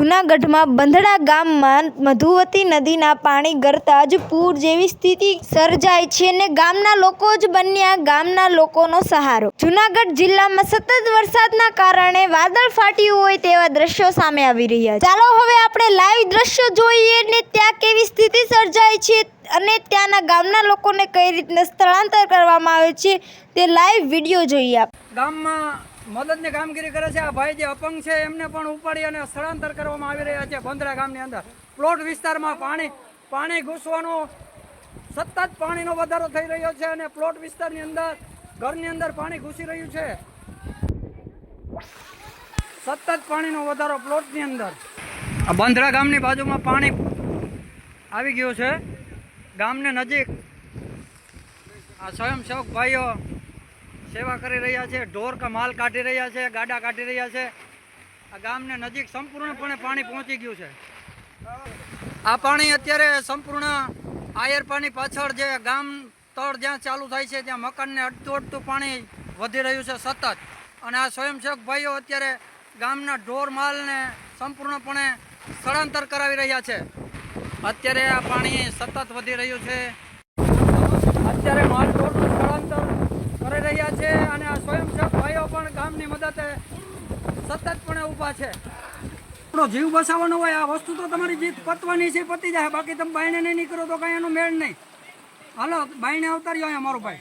જૂનાગઢમાં બંધડા ગામમાં મધુવતી નદીના પાણી ગરતા જ પૂર જેવી સ્થિતિ સર્જાઈ છે અને ગામના લોકો જ બન્યા ગામના લોકોનો સહારો. જૂનાગઢ જિલ્લામાં સતત વરસાદના કારણે વાદળ ફાટ્યું હોય તેવા દ્રશ્યો સામે આવી રહ્યા ચાલો હવે આપણે લાઈવ દ્રશ્યો જોઈએ ને ત્યાં કેવી સ્થિતિ સર્જાઈ છે અને ત્યાંના ગામના લોકોને કઈ રીતના સ્થળાંતર કરવામાં આવે છે તે લાઈવ વીડિયો જોઈએ આપણે ગામમાં મદદની કામગીરી કરે છે. આ ભાઈ જે અપંગ છે, એમને પણ ઉપાડી અને સ્થળાંતર કરવામાં આવી રહ્યા છે બંદરા ગામની અંદર. પ્લોટ વિસ્તારમાં પાણી પાણી ઘૂસવાનો, સતત પાણીનો વધારો થઈ રહ્યો છે અને પ્લોટ વિસ્તારની અંદર, ઘરની અંદર પાણી ઘૂસી રહ્યું છે. સતત પાણીનો વધારો પ્લોટની અંદર. આ બંધરા ગામની બાજુમાં પાણી આવી ગયું છે. ગામને નજીક આ સ્વયંસેવક ભાઈઓ સેવા કરી રહ્યા છે, ઢોર કા માલ કાઢી રહ્યા છે, ગાડા કાઢી રહ્યા છે. આ ગામને નજીક સંપૂર્ણપણે પાણી પહોંચી ગયું છે. આ પાણી અત્યારે સંપૂર્ણ આયર પાણી પાછળ જે ગામ તળ જ્યાં ચાલુ થાય છે, ત્યાં મકાનને અડતું અડતું પાણી વધી રહ્યું છે સતત. અને આ સ્વયંસેવક ભાઈઓ અત્યારે ગામના ઢોર માલને સંપૂર્ણપણે સ્થળાંતર કરાવી રહ્યા છે. અત્યારે આ પાણી સતત વધી રહ્યું છે. અત્યારે માલ ઢોરનું સ્થળાંતર કરી રહ્યા છે અને આ સ્વયંસેવક ભાઈઓ પણ ગામની મદદે સતતપણે ઊભા છે. આપણો જીવ બસાવવાનો હોય આ વસ્તુ તો તમારી જીત પતવાની છે પતી જાય. બાકી તમે બાયણે નહીં નીકળો તો કાંઈ એનો મેળ નહીં. હાલો બાયણે અવતાર્યો અહીંયા મારો ભાઈ.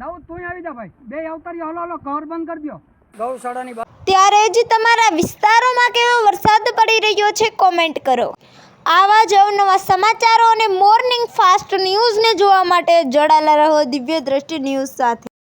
દાઉદ તું આવી જા ભાઈ. બે અવતાર્યો હલો હલો ઘર બંધ કરી દો ગૌશાળાની ત્યારે જ તમારા વિસ્તારોમાં કેવો વરસાદ પડી રહ્યો છે કોમેન્ટ કરો. આવા જ અવનવા સમાચારો અને મોર્નિંગ ફાસ્ટ ન્યૂઝને જોવા માટે જોડાયેલા રહો દિવ્ય દ્રષ્ટિ ન્યૂઝ સાથે.